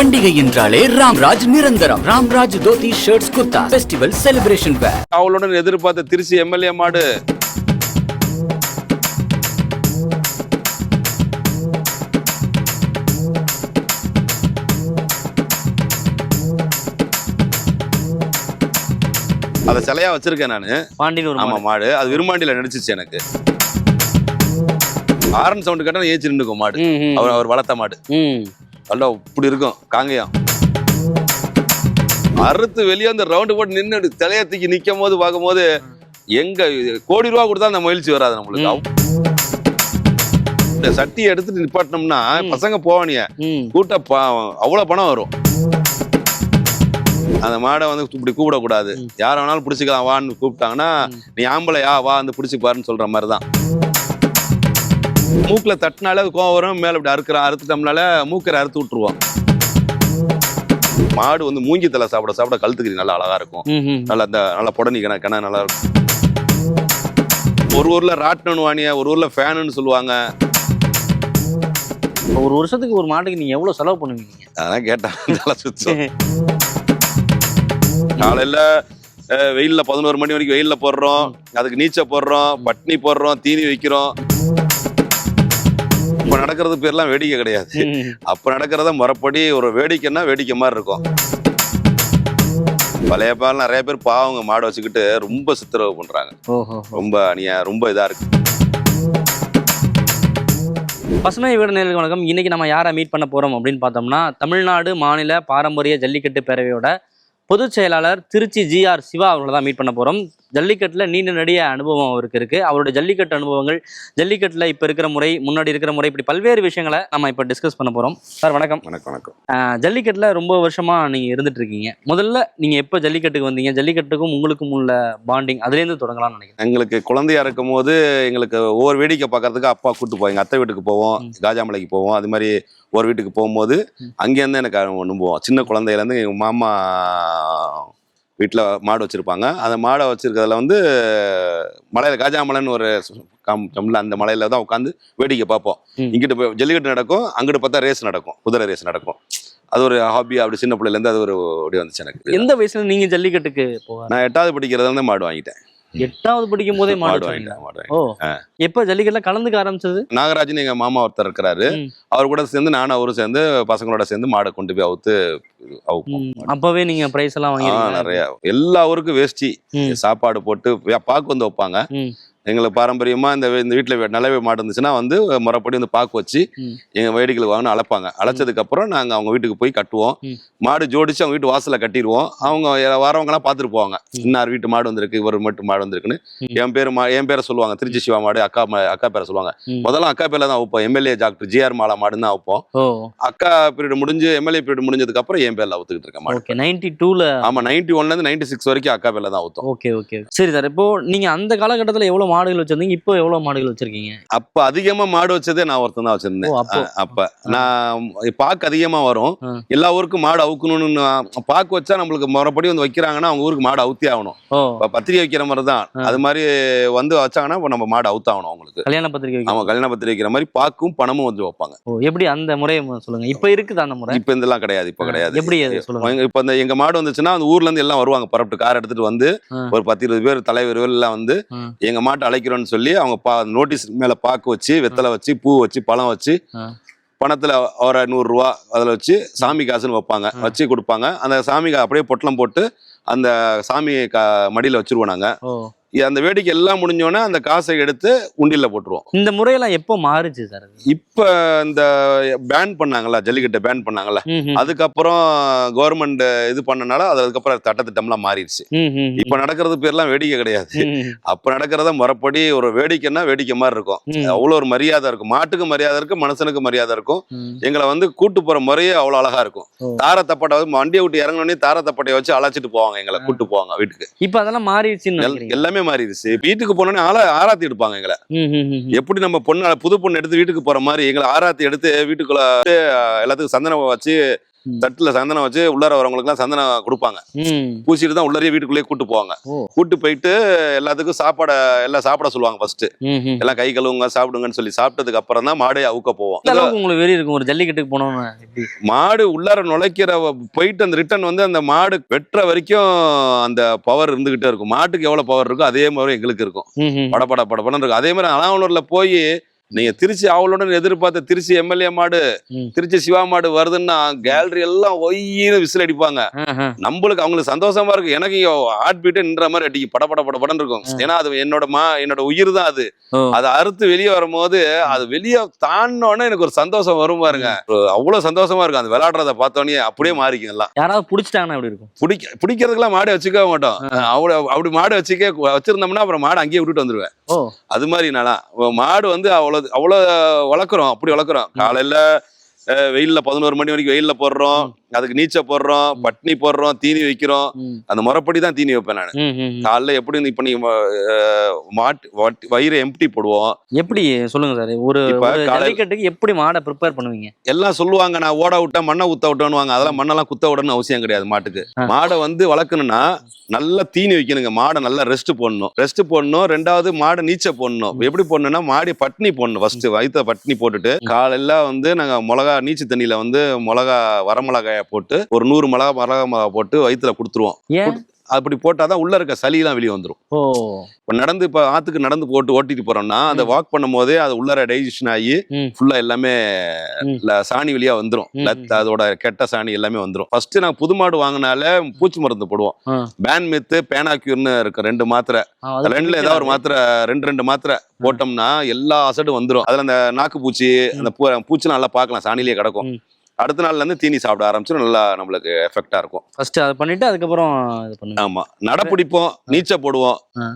பண்டிகை என்றாலே ராம்ராஜ் நிரந்தரம். Ramraj dhoti shirts kurta festival celebration wear அவளுடன் எதிர்பார்த்த திருச்சி எம்எல்ஏ மாடு. அத சிலையா வச்சிருக்கேன் நானு. பாண்டியன் ஆமா மாடு. அது விரும்மாண்டியில நடிச்சிச்சு எனக்கு. ஆரன் சவுண்ட் கேட்டா ஏச்சு நின்னுக்கும் மாடு. அவர் அவர் வளர்த்த மாடு. நல்லா இப்படி இருக்கும். காங்கயம் அறுத்து வெளியே அந்த ரவுண்டு போட்டு நின்று தலையை தூக்கி நிக்கும் போது பார்க்கும்போது எங்க கோடி ரூபா கொடுத்தா அந்த மகிழ்ச்சி வராது நம்மளுக்கு. இந்த சட்டியை எடுத்துட்டு நிப்பாட்டினோம்னா பசங்க போவானிய. கூட்ட அவ்வளவு பணம் வரும். அந்த மாடை வந்து இப்படி கூப்பிடக்கூடாது. யார வேணாலும் பிடிச்சிக்கலாம் வான்னு கூப்பிட்டாங்கன்னா நீ ஆம்பளையா வா வந்து பிடிச்சி பாருன்னு சொல்ற மாதிரி தான் மூக்குல தட்டினாலே அது கோவம் வரும் மேல இப்படி அறுக்கிற அறுத்துட்டோம்னால மூக்கரை அறுத்து விட்டுருவோம். மாடு வந்து மூங்கி தலை சாப்பிட சாப்பிட கழுத்துக்கறி நல்லா அழகா இருக்கும். நல்லா இந்த நல்லா புடனி கண கண நல்லா இருக்கும். ஒரு ஊர்ல ராட்டினு வாணிய ஒரு ஊர்ல ஃபேனுன்னு சொல்லுவாங்க. ஒரு வருஷத்துக்கு ஒரு மாட்டுக்கு நீங்க எவ்வளவு செலவு பண்ணுவீங்க? அதெல்லாம் கேட்டா தலை சுத்தம். காலையில வெயில்ல பதினோரு மணி வரைக்கும் வெயில்ல போடுறோம். அதுக்கு நீச்ச போடுறோம் பட்னி போடுறோம் தீனி வைக்கிறோம். இப்ப நடக்கிறது பேர்லாம் வேடிக்கை கிடையாது. அப்ப நடக்கிறத முறைப்படி ஒரு வேடிக்கைன்னா வேடிக்கை மாதிரி இருக்கும். பழைய பால் நிறைய பேர் பாவங்க மாடு வச்சுக்கிட்டு ரொம்ப சித்திரவு பண்றாங்க. ரொம்ப அநியா ரொம்ப இதா இருக்கு. பசுமை வீடு நேர்களுக்கு வணக்கம். இன்னைக்கு நம்ம யாரை மீட் பண்ண போறோம் அப்படின்னு பார்த்தோம்னா தமிழ்நாடு மாநில பாரம்பரிய ஜல்லிக்கட்டு பேரவையோட பொதுச் செயலாளர் திருச்சி ஜிஆர் சிவா அவர்களை தான் மீட் பண்ண போறோம். ஜல்லிக்கட்டுல நீண்ட நெடிய அனுபவம் அவருக்கு இருக்கு. அவருடைய ஜல்லிக்கட்டு அனுபவங்கள் ஜல்லிக்கட்டுல இப்ப இருக்கிற முறை முன்னாடி இருக்கிற முறை இப்படி பல்வேறு விஷயங்களை நம்ம இப்ப டிஸ்கஸ் பண்ண போறோம். சார் வணக்கம். வணக்கம் வணக்கம். ஜல்லிக்கட்டுல ரொம்ப வருஷமா நீங்க இருந்துட்டு இருக்கீங்க. முதல்ல நீங்க எப்ப ஜல்லிக்கட்டுக்கு வந்தீங்க? ஜல்லிக்கட்டுக்கும் உங்களுக்கும் உள்ள பாண்டிங் அதுல இருந்து தொடங்கலாம்னு நினைக்கிறேன். எங்களுக்கு குழந்தையா இருக்கும் போது எங்களுக்கு ஒவ்வொரு வேடிக்கை பார்க்கறதுக்கு அப்பா கூட்டு போவோம். எங்க அத்தை வீட்டுக்கு போவோம். காஜாமலைக்கு போவோம். அது மாதிரி ஒரு வீட்டுக்கு போகும்போது அங்கேருந்து எனக்கு அனுபவம். சின்ன குழந்தையில இருந்து எங்க மாமா வீட்டில் மாடு வச்சிருப்பாங்க. அந்த மாடை வச்சிருக்கிறதுல வந்து மலையில காஜாமலைன்னு ஒரு கம் கம்ல அந்த மலையில தான் உட்காந்து வேடிக்கை பார்ப்போம். இங்கிட்டு போய் ஜல்லிக்கட்டு நடக்கும் அங்கிட்டு பார்த்தா ரேஸ் நடக்கும் குதிரை ரேஸ் நடக்கும். அது ஒரு ஹாபி அப்படி சின்ன பிள்ளையில இருந்து அது ஒரு அப்படி வந்துச்சு எனக்கு. எந்த வயசுல நீங்க ஜல்லிக்கட்டுக்கு நான் எட்டாவது படிக்கிறதுல இருந்து மாடு வாங்கிட்டேன். எட்டாவது படிக்கும் போதே மாடு? வாங்கிட்டேன் ஓ எப்ப ஜல்லிக்கட்டுல கலந்துக்க ஆரம்பிச்சது? நாகராஜன் எங்க மாமா ஒருத்தர் இருக்கிறாரு. அவர் கூட சேர்ந்து நானும் அவரும் சேர்ந்து பசங்களோட சேர்ந்து மாடை கொண்டு போய் அவுத்து அப்பவே நீங்க பிரைஸ் எல்லாம் வாங்கிருக்கீங்க நிறைய. எல்லா ஊருக்கும் வேஷ்டி. சாப்பாடு போட்டு பாக்கு வந்து வைப்பாங்க. எங்களுக்கு பாரம்பரியமா இந்த இந்த வீட்டுல நல்லவே மாடு இருந்துச்சுன்னா வந்து முறைப்படி வந்து பாக்கு வச்சு ம். எங்க வேடிக்கைகளுக்கு வாங்கன்னு அழைப்பாங்க. அழைச்சதுக்கு அப்புறம் நாங்க அவங்க வீட்டுக்கு போய் கட்டுவோம். மாடு ஜோடிச்சு அவங்க வீட்டு வாசல்ல கட்டிடுவோம். அவங்க வரவங்க எல்லாம் பாத்துட்டு போவாங்க. இன்னார் வீட்டு மாடு வந்திருக்கு இவர் மட்டும் மாடு வந்திருக்குன்னு. என் பேரு மா- என் பேரை சொல்லுவாங்க. திருச்சி சிவா மாடு அக்கா அக்கா பேரை சொல்லுவாங்க. முதல்ல அக்கா பேர்ல தான் வைப்போம். எம்எல்ஏ டாக்டர் ஜிஆர் மாலா மாடுன்னு தான் வைப்போம். அக்கா பீரியட் முடிஞ்சு எம்எல்ஏ பீரியட் முடிஞ்சதுக்கு அப்புறம் என் பேர்ல அவுத்துக்கிட்டு இருக்கேன் மாடு நைன்டி டூல ஆமா நைன்டி ஒன்ல இருந்து நைன்டி சிக்ஸ் வரைக்கும் அக்கா பேர்ல தான் ஊத்தோம் ஓகே ஓகே. சரி சார். இப்போ நீங்க அந்த காலகட்டத்துல எவ்வளவு மாடுகள் வச்சிருந்தீங்க? இப்போ எவ்வளவு மாடுகள் வச்சிருக்கீங்க? அப்ப அதிகமா மாடு வச்சதே நான் ஒருத்தன் தான் வச்சிருந்தேன். அப்போ. நான் பாக்கு அதிகமா வரும். எல்லா ஊருக்கும் மாடு அவுக்கணும்னு பாக்கு வச்சா நம்மளுக்கு முறைப்படி வந்து வைக்கிறாங்கன்னா அவங்க ஊருக்கு மாடு அவுத்தி ஆகணும். இப்ப பத்திரிகை வைக்கிற மாதிரி தான். அது மாதிரி வந்து வச்சாங்கன்னா நம்ம மாடு அவுத்தாகணும் அவங்களுக்கு. கல்யாண பத்திரிக்கை வைக்க- ஆமா கல்யாண பத்திரிகை வைக்கிற மாதிரி பாக்கும் பணமும் வந்து வைப்பாங்க. எப்படி அந்த முறையை சொல்லுங்க. இப்போ இருக்குதா அந்த முறை? இப்ப இதெல்லாம் கிடையாது இப்ப கிடையாது. எப்படி இப்ப இந்த எங்க மாடு வந்துச்சுன்னா அந்த ஊர்ல இருந்து எல்லாம் வருவாங்க. புறப்பட்டு கார் எடுத்துட்டு வந்து. ஒரு பத்து இருபது பேர் தலைவர் எல்லாம் வந்து. எங்க மாட்டை அழைக்கிறோம்னு சொல்லி அவங்க பா நோட்டீஸ் மேல பாக்கு வச்சு வெத்தலை வச்சு பூ வச்சு பழம் வச்சு. பணத்துல ஒரு நூறு ரூபா அதுல வச்சு சாமி காசுன்னு வைப்பாங்க. வச்சு கொடுப்பாங்க. அந்த சாமி அப்படியே பொட்டலம் போட்டு அந்த சாமி கா மடியில வச்சிருவோம் நாங்க. ஓ. இ- அந்த வேடிக்கை எல்லாம் முடிஞ்சோடனே அந்த காசை எடுத்து உண்டியல்ல போட்டுருவோம் இந்த முறையெல்லாம் எப்போ மாறுச்சு சார்? இப்ப இந்த பேன் பண்ணாங்கல்ல ஜல்லிக்கட்டை பேன் ம். அதுக்கப்புறம் கவர்மெண்ட் இது பண்ணனால அது அதுக்கப்புறம் சட்டத்திட்டம்லாம் மாறிடுச்சு. இப்ப நடக்கிறது பேர்லாம் வேடிக்கை கிடையாது அப்ப நடக்கிறத முறைப்படி ஒரு வேடிக்கைன்னா வேடிக்கை மாதிரி இருக்கும். அவ்வளோ ஒரு மரியாதை இருக்கும் மாட்டுக்கு மரியாதை இருக்கும் மனுஷனுக்கு மரியாதை இருக்கும். எங்களை வந்து கூட்டு போற முறையே அவ்வளோ அழகா இருக்கும். தார தப்பட்டை வந்து வண்டியை விட்டு இறங்கினோடனே தார தப்பட்டையை வச்சு அழைச்சிட்டு போவாங்க எங்களை கூட்டு போவாங்க வீட்டுக்கு இப்போ அதெல்லாம் மாறிடுச்சுன்னு எல்- நினைக்கிறீங்க எல்லாமே மாறிடுச்சு வீட்டுக்கு போனோடனே ஆளா ஆராத்தி எடுப்பாங்க எங்களை. எப்படி நம்ம பொண்ணு புது பொண்ணு எடுத்து வீட்டுக்கு போற மாதிரி எங்களை ஆராத்தி எடுத்து வீட்டுக்குள்ள எல்லாத்துக்கும் சந்தனம் வச்சு. தட்டுல சந்தனம் வச்சு உள்ளார வரவங்களுக்கு எல்லாம் சந்தனம் கொடுப்பாங்க. பூசிட்டு தான் உள்ளாரே வீட்டுக்குள்ளேயே கூட்டு போவாங்க. கூட்டு போயிட்டு எல்லாத்துக்கும் சாப்பாட எல்லாம் சாப்பிட சொல்லுவாங்க ஃபர்ஸ்ட் எல்லாம் கை கழுவுங்க சாப்பிடுங்கன்னு சொல்லி சாப்பிட்டதுக்கு அப்புறம் தான் மாடே அவுக்க போவோம். உங்களுக்கு வெறி இருக்கும் ஒரு ஜல்லிக்கட்டுக்கு போனோம்னு எப்படி? மாடு உள்ளார நுழைக்கிற போயிட்டு அந்த ரிட்டர்ன் வந்து அந்த மாடு வெட்டுற வரைக்கும் அந்த பவர் இருந்துகிட்டே இருக்கும். மாட்டுக்கு எவ்வளவு பவர் இருக்கோ அதே மாதிரி எங்களுக்கு இருக்கும். ம் ம். படபட படபடன்னு இருக்கும். அதே மாதிரி அலாவலூர்ல போய் நீங்க திருச்சி அவளுடன் எதிர்பார்த்த திருச்சி எம்எல்ஏ மாடு. திருச்சி சிவா மாடு வருதுன்னா கேலரி எல்லாம் ஒய்யின்னு விசில் அடிப்பாங்க. நம்மளுக்கு அவங்களுக்கு சந்தோஷமா இருக்கு எனக்கு ஹார்ட் பீட்டு நின்ற மாதிரி அடிக்கு படபட படபடன்னு இருக்கும். ஏன்னா அது என்னோட மா என்னோட உயிர் தான் அது. அதை அறுத்து வெளியே வரும்போது அது வெளியே தாண்டினோடனே எனக்கு ஒரு சந்தோஷம் வரும் பாருங்க. அவ்வளவு சந்தோஷமா இருக்கும். அந்த விளையாடுறத பார்த்தோன்னே அப்படியே மாறிக்கும் எல்லாம். யாராவது புடிச்சிட்டாங்கன்னா எப்படி இருக்கும்? பிடிக்க பிடிக்கிறதுக்குலாம் மாடு வச்சுக்க மாட்டோம். அவ்வளவு அப்படி மாடு வச்சுக்க வச்சிருந்தோம்னா அப்புறம் மாடு அங்கேயே விட்டுட்டு வந்துருவேன். அது மாதிரி நான்லாம் மாடு வந்து அவ்வளவு அவ்வளவு வளர்க்குறோம். அப்படி வளர்க்குறோம். காலையில வெயில்ல பதினோரு மணி வரைக்கும் வெயில்ல போடுறோம். அதுக்கு நீச்சல் போடுறோம் பட்னி போடுறோம் தீனி வைக்கிறோம். அந்த முறைப்படி தான் தீனி வைப்பேன் நான். காலைல எப்படி இப்ப நீ மாட்டு வட்டி- வயிறு எம்டி போடுவோம். எப்படி? சொல்லுங்க சார். ஒரு ஜல்லிக்கட்டுக்கு எப்படி மாடை ப்ரிப்பேர் பண்ணுவீங்க? எல்லாம் சொல்லுவாங்க நான் ஓட விட்டேன் மண்ணை ஊத்த விட்டேன்னு அதெல்லாம் மண்ணெல்லாம் குத்த விடணும்னு அவசியம் கிடையாது மாட்டுக்கு. மாடை வந்து வளர்க்கணும்னா நல்லா தீனி வைக்கணுங்க. மாடை நல்லா ரெஸ்ட் போடணும். ரெஸ்ட் போடணும். ரெண்டாவது மாடை நீச்சல் போடணும். எப்படி போடணும்னா மாடி பட்னி போடணும் ஃபர்ஸ்ட் வயிற்ற பட்னி போட்டுட்டு காலையில வந்து நாங்க மிளகா நீச்சல் தண்ணியில வந்து மிளகா வரமிளகாய போட்டு ஒரு நூறு மிளகா மிளகா மிளகா போட்டு வயிற்றுல கொடுத்துருவோம். அப்படி போட்டாதான் உள்ள இருக்க சளியெல்லாம் வெளியே வந்துரும். ஓ. இப்ப நடந்து இப்ப ஆத்துக்கு நடந்து போட்டு ஓட்டிட்டு போறோம்னா அந்த வாக் பண்ணும் போதே அது உள்ளார டைஜஷன் ஆகி. ஃபுல்லா எல்லாமே சாணி வெளியா வந்துரும். ம், லத் அதோட கெட்ட சாணி எல்லாமே வந்துரும். ஃபர்ஸ்ட் நாங்க புது மாடு வாங்கினால பூச்சி மருந்து போடுவோம். பேன் மித்து பேனாக்யூர்னு இருக்கு ரெண்டு மாத்திரை. ரெண்டுல ஏதாவது ஒரு மாத்திரை ரெண்டு ரெண்டு மாத்திரை போட்டோம்னா எல்லா அசடும் வந்துரும். அதுல அந்த நாக்கு பூச்சி அந்த பூ பூச்சிலாம் நல்லா பார்க்கலாம். சாணிலேயே கிடக்கும். அடுத்த நாள்ல இருந்து தீனி சாப்பிட ஆரம்பிச்சு நல்லா நம்மளுக்கு எஃபெக்டா இருக்கும். ஃபர்ஸ்ட் அதை பண்ணிட்டு அதுக்கப்புறம் இது பண்ணுங்க. ஆமா. நட பிடிப்போம் நீச்சல் போடுவோம்.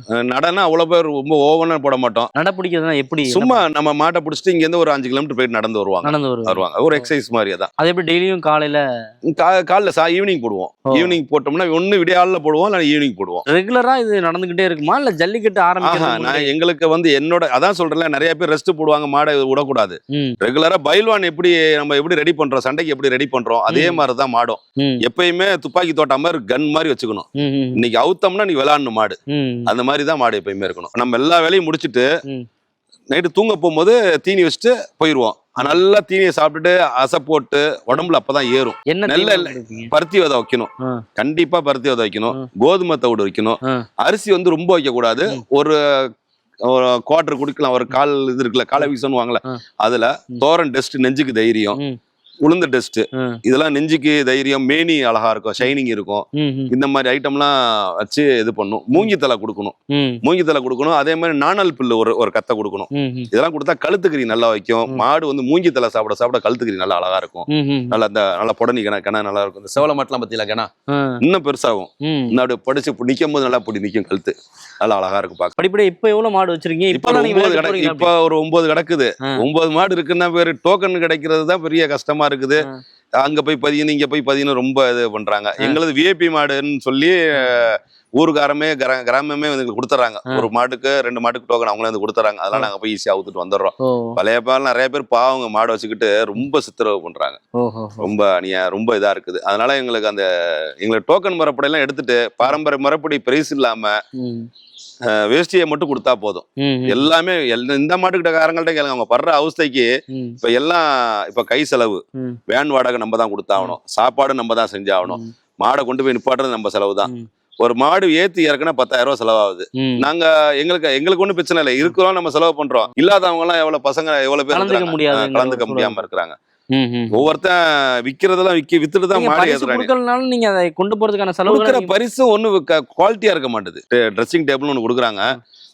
நடனா அவ்வளவு பேர் ரொம்ப ஓவனா போட மாட்டோம். நட பிடிக்கிறதுனா எப்படி? சும்மா நம்ம மாட்டை பிடிச்சிட்டு இங்க இருந்து ஒரு அஞ்சு கிலோமீட்டர் போயிட்டு நடந்து வருவாங்க. நடந்து வருவாங்க. ஒரு எக்ஸசைஸ் மாதிரி தான். அது எப்படி டெய்லியும் காலையில? கா- காலைல சா ஈவினிங் போடுவோம். ஈவினிங் போட்டோம்னா ஒண்ணு விடியால போடுவோம் இல்லை ஈவினிங் போடுவோம். ரெகுலரா இது நடந்துகிட்டே இருக்குமா? இல்ல ஜல்லிக்கட்டு ஆரம்பிக்கிறது நான் எங்களுக்கு வந்து என்னோட அதான் சொல்றேன்ல நிறைய பேர் ரெஸ்ட் போடுவாங்க மாடை விடக்கூடாது. ம். ரெகுலரா பைல்வான் எப்படி நம்ம எப்படி ரெடி பண்றோம்? சண்டைக்கு எப்படி ரெடி பண்றோம்? அதே ம். மாதிரி தான் மாடும் எப்பயுமே துப்பாக்கி தோட்டா மாதிரி கன் மாதிரி வச்சுக்கணும். இன்னைக்கு அவுத்தோம்னா நீ விளாடணும் மாடு. அந்த மாதிரி தான் மாடு எப்பயுமே இருக்கணும். நம்ம எல்லா வேலையும் முடிச்சிட்டு. நைட்டு தூங்க போகும்போது தீனி வச்சுட்டு போயிடுவோம் நல்லா தீனியை சாப்பிட்டுட்டு அசை போட்டு உடம்புல அப்பதான் ஏறும். நெல்ல? பருத்தி விதை வைக்கணும். கண்டிப்பா பருத்தி விதை வைக்கணும். கோதுமை தவிடு வைக்கணும். அரிசி வந்து ரொம்ப வைக்க கூடாது ஒரு ஒரு குவார்டர் குடிக்கலாம். ஒரு கால் இது இருக்குல்ல காலை வீசணுவாங்கல்ல ஆ. அதுல தோரன் டெஸ்ட் நெஞ்சுக்கு தைரியம். உளுந்து டெஸ்ட் இதெல்லாம் நெஞ்சுக்கு தைரியம் மேனி அழகா இருக்கும் ஷைனிங் இருக்கும். இந்த மாதிரி ஐட்டம்லாம் வச்சு இது பண்ணும். மூங்கி தலை கொடுக்கணும். மூங்கி தலை கொடுக்கணும். அதே மாதிரி நாணல் புல்லு ஒரு ஒரு கத்தை கொடுக்கணும். இதெல்லாம் கொடுத்தா கழுத்துக்கறி நல்லா வைக்கும். மாடு வந்து மூங்கி தலை சாப்பிட சாப்பிட கழுத்துக்கறி நல்லா அழகா இருக்கும். நல்லா இந்த நல்லா புடனி கிண கிண நல்லா இருக்கும். இந்த செவல மாட்டெல்லாம் பத்தியில கிணா? இன்னும் பெருசாகும். இன்னும் அப்படியே படிச்சு நிக்கும் போது நல்லா இப்படி நிக்கும் கழுத்து. நல்லா அழகா இருக்கும் பார்க்க படிப்படியா இப்ப எவ்வளவு மாடு வச்சிருக்கீங்க? இப்ப இப்ப ஒரு நீங்க ஒன்பது இப்ப ஒரு ஒன்பது கிடக்குது. ஒன்பது மாடு இருக்குன்னா பேரு டோக்கன் கிடைக்கிறது தான் பெரிய கஷ்டமா இருக்குது. அங்க போய் பதியணும் இங்க போய் பதியணும் ரொம்ப இது பண்றாங்க. எங்களது விஐபி மாடுன்னு சொல்லி ஊருக்காரமே கிரா கிராமமே வந்து கொடுத்துறாங்க. ஒரு மாட்டுக்கு ரெண்டு மாட்டுக்கு டோக்கன் அவங்களே வந்து கொடுத்துறாங்க. அதெல்லாம் நாங்க போய் ஈஸியா அவுத்துட்டு வந்துடுறோம். பழைய பால் நிறைய பேர் பாவங்க மாடு வச்சுக்கிட்டு ரொம்ப சித்திரவு பண்றாங்க. ரொம்ப அநியா ரொம்ப இதா இருக்குது. அதனால எங்களுக்கு அந்த எங்களுக்கு டோக்கன் முறைப்படி எல்லாம் எடுத்துட்டு பாரம்பரிய முறைப்படி பிரைஸ் இல்லாம வேஷ்டியை மட்டும் கொடுத்தா போதும். எல்லாமே எல்~ இந்த மாட்டுக்கிட்ட காரங்கள்ட்ட கேளுங்க. அவங்க படுற அவஸ்தைக்கு இப்ப எல்லாம் இப்ப கை செலவு வேன் வாடகை நம்ம தான் கொடுத்தாகணும். சாப்பாடு நம்ம தான் செஞ்சாகணும். மாடை கொண்டு போய் நிப்பாட்டுறது நம்ம செலவு தான். ஒரு மாடு ஏத்தி இறக்குனா பத்தாயிரம் ரூபாய் செலவாகுது. நாங்க எங்களுக்கு எங்களுக்கு ஒண்ணும் பிரச்சனை இல்லை. இருக்கிறோம் நம்ம செலவு பண்றோம். இல்லாதவங்க எல்லாம் எவ்வளவு பசங்க எவ்வளவு பேர் கலந்துக்க முடியாம இருக்கிறாங்க. ஒவ்வொருத்தன் விக்கிறதெல்லாம் விக்கி வித்துட்டு தான் மாடு பரிசு கொடுக்கலனாலும் நீங்க அதை கொண்டு போறதுக்கான கொடுக்குற செலவு பரிசும் ஒண்ணு குவாலிட்டியா இருக்க மாட்டுது. ட்ரெஸ்ஸிங் டேபிள்னு ஒண்ணு கொடுக்குறாங்க.